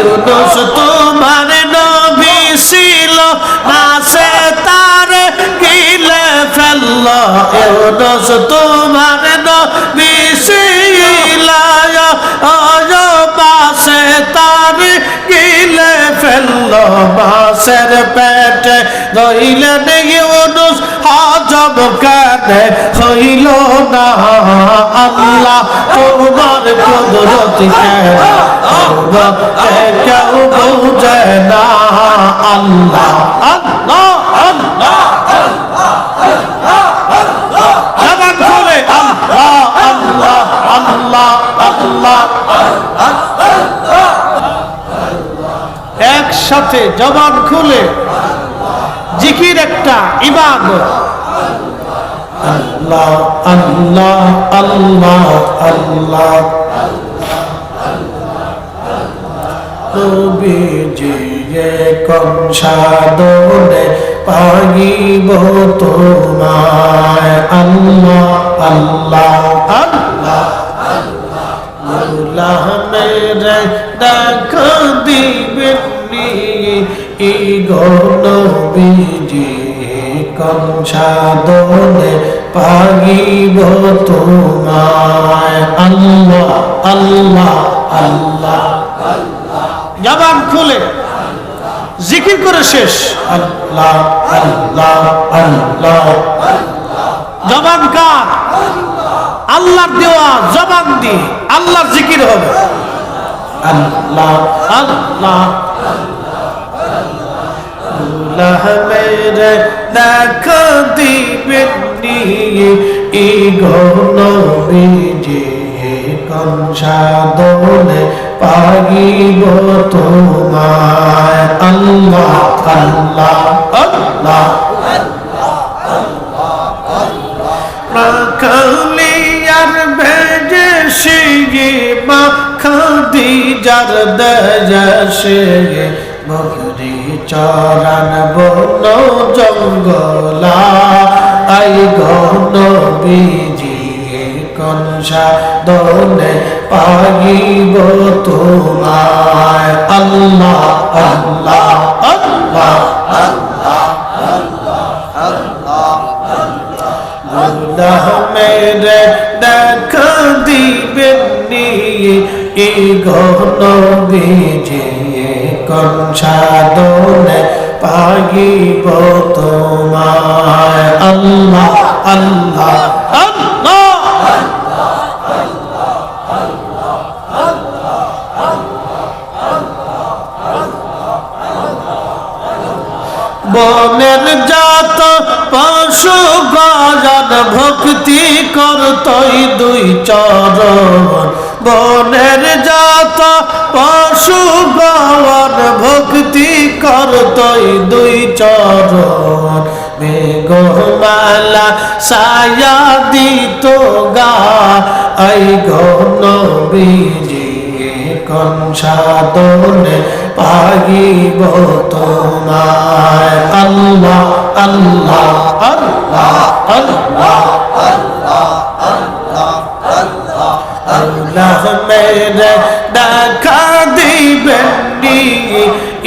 ইউনুস তোমার নবী ছিল, না সে তার গিলে ফেলল। ইউনুস তোমার নবী ছিল বাসে তার গিলে ফেলল। বাসের পেটে দইলেন ইউনুস হজব কানে হইল না। আল্লাহ তোমার কুদরত কেউ বুঝে না। আল্লাহ আল্লাহ আল্লাহ। একসাথে জবান খুলে, জিকির একটা ইবাদত। আল্লাহ আল্লাহ আল্লাহ আল্লাহ নবীজিয়ে কোন সাধনে পাগিব তোমায় আল্লাহ আল্লাহ আল্লাহ আল্লাহ মেরে ডাক দিবেন ই গণ বিজি কোন সাধনে পাগিব তোমায়। আল্লাহ আল্লাহ আল্লাহ জবান খুলে। জিকির করে শেষ। আল্লাহ আল্লাহ আল্লাহ জবান কার? আল্লাহর দেওয়া জবান দিয়ে আল্লাহর জিকির হবে। আল্লাহ আল্লাহ আল্লাহ। মেরে দেখ দিবেন দিয়ে এই ঘনমে যে কংসাদনে পাগিব তোমায়। আল্লাহ আল্লাহ আল্লাহ রাখালিয়ার ভেজে সিগে মাখা দি যার দেশে মগরি চরণ বন জঙ্গলা। আই ঘন বিজিয়ে কনসা দনে পাগিব তোমায়? আল্লাহ আল্লাহ আল্লাহ আল্লাহ আল্লাহ আল্লাহ মেরে দেখা দিবেন নিয়ে এই ঘন বিজিয়ে কনসা দনে পাগিব তোমায়। আল্লাহ আল্লাহ আল্লাহ বনের জাত পশু গজন ভক্তি করতই দুই চরণ। বনের জাত পশু গণ ভক্তি করতই দুই চরণ, মেঘমালা সায়া দিত গা। আই গণ বিজি কন সাধনে পাগিব তোমায়? আল্লাহ আল্লাহ আল্লাহ আল্লাহ আল্লাহ মেরে দেখা একটি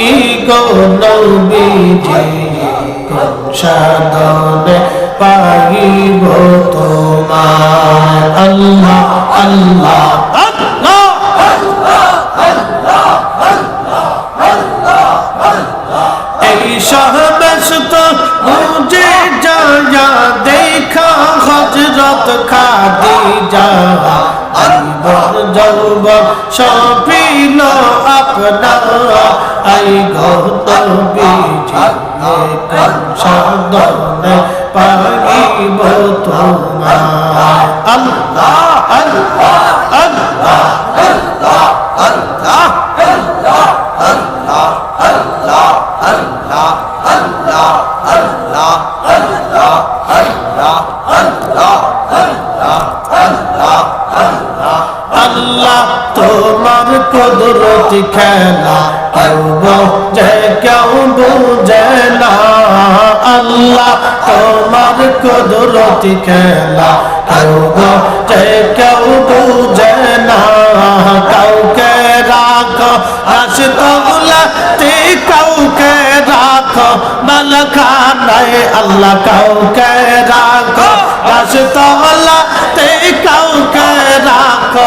ই গনবীজি সাধনে পাইব তোমার আল্লাহ আল্লাহ দেখা হজরত খাদি যা ভর যৌব সপিল আপনার আই গত সদনে পারিব তোমার আল্লাহ আল্লাহ আল্লাহ আল্লাহ আল্লাহ আল্লাহ আল্লাহ আল্লাহ আল্লাহ আল্লাহ কুদরতি খেলা, কেউ বোঝে, কেউ বুঝে না। আল্লাহ তোমার কুদরতি খেলা, কেউ বোঝে, কেউ বুঝে না। কাউকে রাখো রাসতৌলাতে কাউকে রাখো বালখানায় আল্লাহ কাউকে রাখো রাসতৌলাতে কাউকে রাখো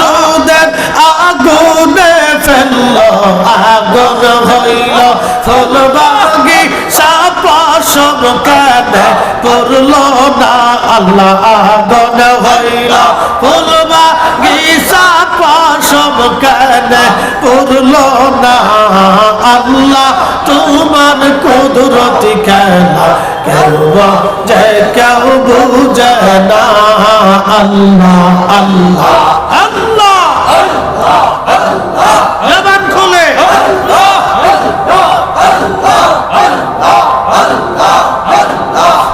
আগুনে ফেলল, আগুন হইল, ফুলবাগি সাপাসম কানে পড়ল না, আল্লাহ আগুন হইল, ফুলবাগি সাপাসম কানে পড়ল না, আল্লাহ তোমার কুদরতি খেলা কেউ যে কেউ বুঝে না, আল্লাহ আল্লাহ আল্লাহ। জবান খুলে।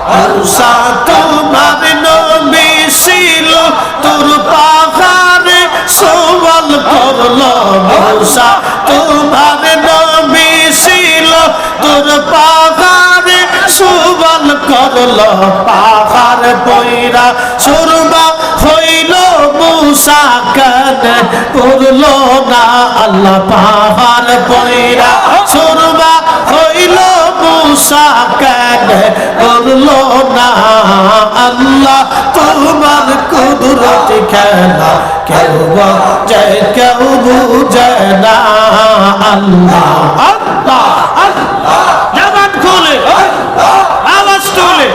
মুসা তোমার নবী ছিল তোর পাহাড়ে সওয়াল করল মুসা তোমার নবী ছিল তোর পাহাড়ে সওয়াল করল পাহাড় পয়রা পড়ল না আল্লাহ পাহাড় পয়রা। সুরমা হইল মুসা কানে পড়ল না আল্লাহ? তোমার কুদরত খেলা কেউ যে কেউ বুঝে না আল্লাহ। আল্লাহ আল্লাহ জবান খুলে আওয়াজ তুলে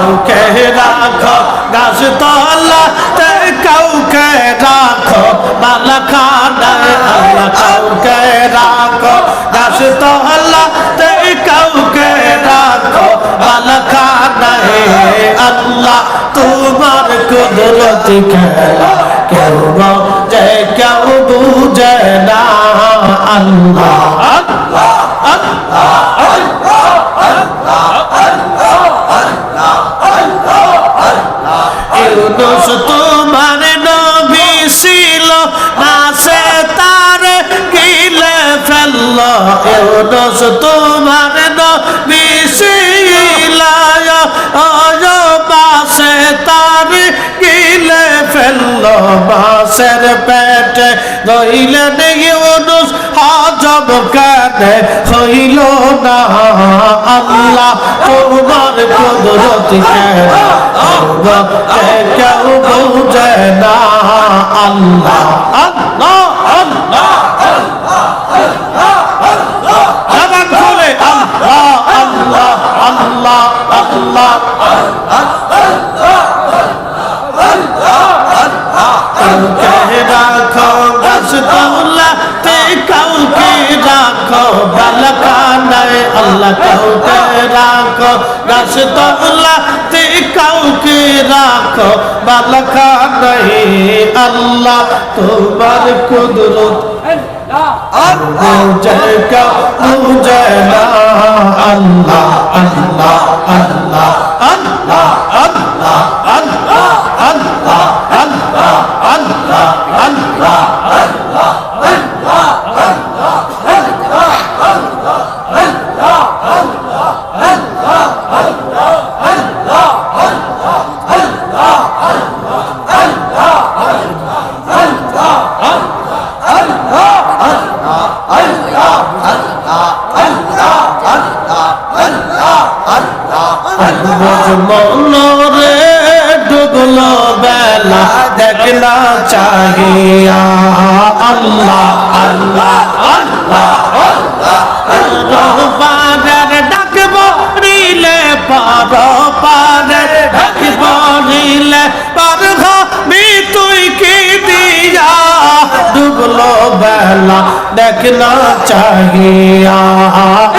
কাউকে রাখো গাছ তলা তে কাউকে রাখো বালা খানায় আল্লাহ কাউকে রাখো গাছ তলা তে কাউকে রাখো বালা খানায় আল্লাহ তোমার কুদরত খেলা, কেউ যে কেউ বুঝে না আল্লাহ আল্লাহ আল্লাহ ইউনুস তোমার নবী ছিল, না সে তার গিলে ফেলল। ইউনুস তোমার নবী ছিল বাসে তার গিলে ফেলল। বাসের পেটে রইলেন ইউনুস হজব কানে হইল না। আল্লাহ তোমার কুদরত কেউ বুঝে না। আল্লাহ আল্লাহ। কাউ রাখো রাসদৌলাতে কাউকে রাখো বালকা নহে আল্লাহ তোমার কুদরত জয় কাউ জয় আল্লাহ আল্লাহ আল্লাহ আল্লাহ আল্লাহ چاہیے اللہ اللہ দেখলা চাহিয়া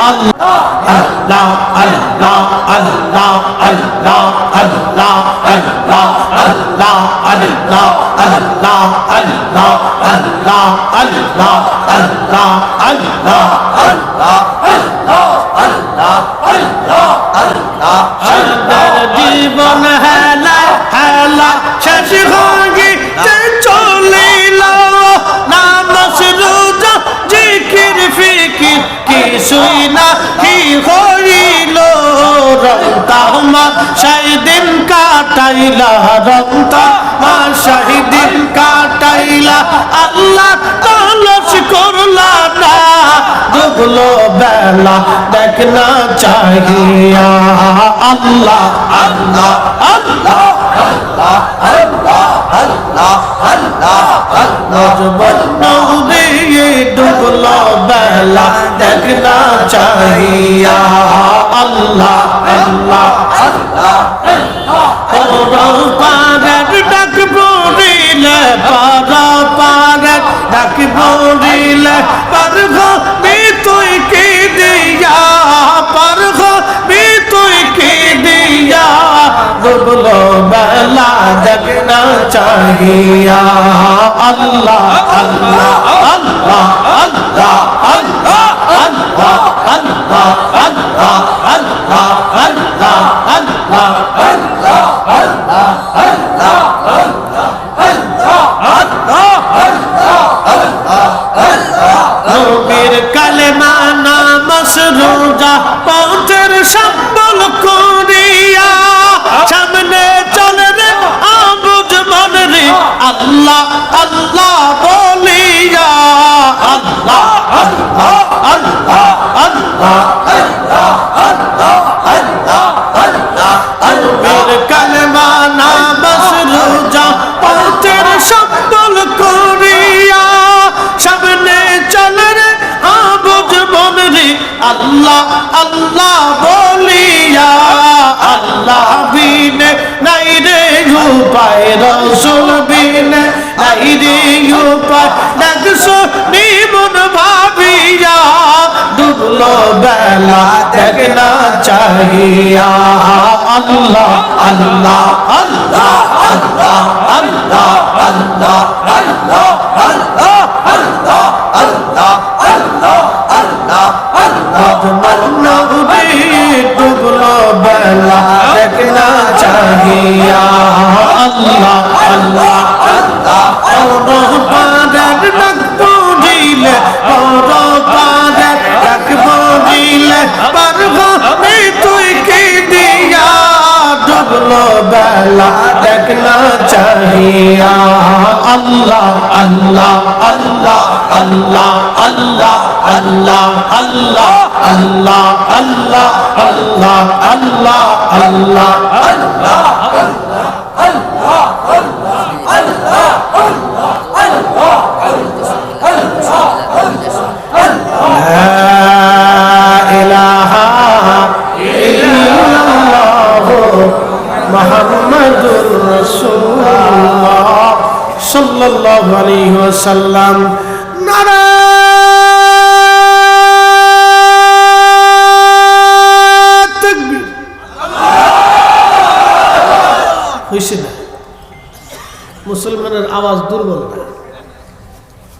আল্লাহ আল্লাহ আল্লাহ দেখনা চাহিয়া আল্লাহ আল্লাহ আল্লাহ আল্লাহ আল্লাহ আল্লাহ আল্লাহ আল্লাহ আল্লাহ আল্লাহ আল্লাহ আল্লাহ আল্লাহ আল্লাহ আল্লাহ সাদের জীবন হেলা হেলা শেষ হইতে চলিল নামাজ রোজা জিকির ফিকির কিছুই রক্তা মা দিন কাটাইলা রক্তা, মা দিন কাটাইলা। আল্লাহ তালস করলা না ডুবলো বেলা দেখনা চাহিয়া। আল্লাহ আল্লাহ আল্লাহ। नौजवान नौने ये डुबला बहला देखना चाहिए। अल्लाह अल्लाह अल्लाह। और पागल, डक बोरीले पारा पागल। डक बोरीले पर हो भी तो की दिया। पर हो भी तो की दिया। डुबलो बहला देखना চাহিয়া আল্লাহ আল্লাহ আল্লাহ আল্লাহ আল্লাহ আল্লাহ বলিয়া, আল্লাহ বিনে, নাই রে উপায় রসুল বিনে, নাই রে উপায় দেখছ নিমন ভাবিয়া ডুবলো বেলা দেখনা চাহিয়া। আল্লাহ আল্লাহ আল্লাহ আল্লাহ আল্লাহ আল্লাহ আল্লাহ। লাগিয়া। আল্লাহ আল্লাহ আল্লাহ। পরপারের ডাকব দিলে পরপারের ডাকব দিলে পারব তুই কি দিয়া? ডুবলো বেলা দেখনা চাহিয়া। আল্লাহ আল্লাহ আল্লাহ। আল্লাহ আল্লাহ আল্লাহ আল্লাহ আল্লাহ আল্লাহ আল্লাহ আল্লাহ আল্লাহ আল্লাহ মোহাম্মদুর রাসূলুল্লাহ সাল্লাল্লাহু আলাইহি ওয়াসাল্লাম নারায়ে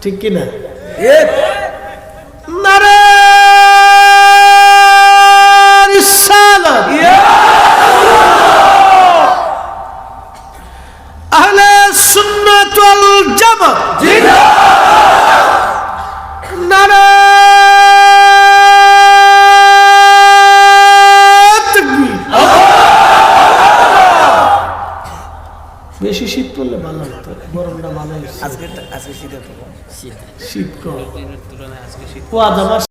ঠিক কিনা?